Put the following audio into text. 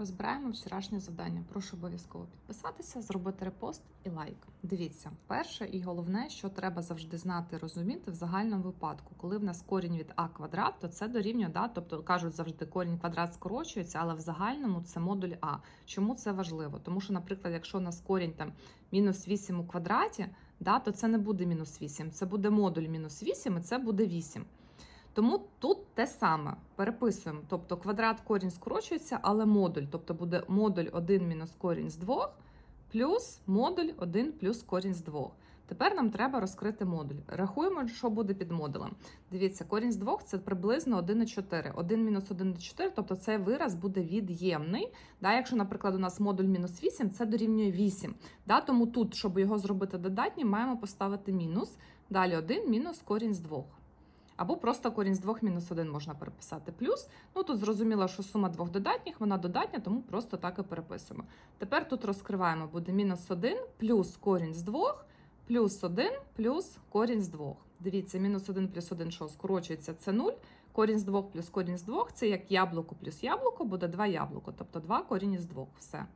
Розбираємо вчорашнє завдання. Прошу обов'язково підписатися, зробити репост і лайк. Дивіться, перше і головне, що треба завжди знати, розуміти в загальному випадку, коли в нас корінь від а квадрат, то це дорівнює, да, тобто кажуть завжди корінь квадрат скорочується, але в загальному це модуль А. Чому це важливо? Тому що, наприклад, якщо у нас корінь там мінус 8 у квадраті, да, то це не буде мінус 8, це буде модуль мінус 8, і це буде 8. Тому тут те саме переписуємо. Тобто квадрат корінь скорочується, але модуль, тобто буде модуль 1 мінус корінь з 2 плюс модуль 1 плюс корінь з 2. Тепер нам треба розкрити модуль. Рахуємо, що буде під модулем. Дивіться, корінь з 2 це приблизно 1,4. 1 мінус 1,4, тобто цей вираз буде від'ємний. Да, якщо, наприклад, у нас модуль мінус 8, це дорівнює 8. Да, тому тут, щоб його зробити додатнім, маємо поставити мінус. Далі 1 мінус корінь з 2. Або просто корінь з 2 мінус 1 можна переписати. Плюс, ну тут зрозуміло, що сума двох додатніх, вона додатня, тому просто так і переписуємо. Тепер тут розкриваємо, буде мінус 1 плюс корінь з 2, плюс 1 плюс корінь з 2. Дивіться, мінус 1 плюс 1, що скорочується, це 0. Корінь з 2 плюс корінь з 2, це як яблуко плюс яблуко, буде 2 яблуко, тобто 2 корінь з 2. Все.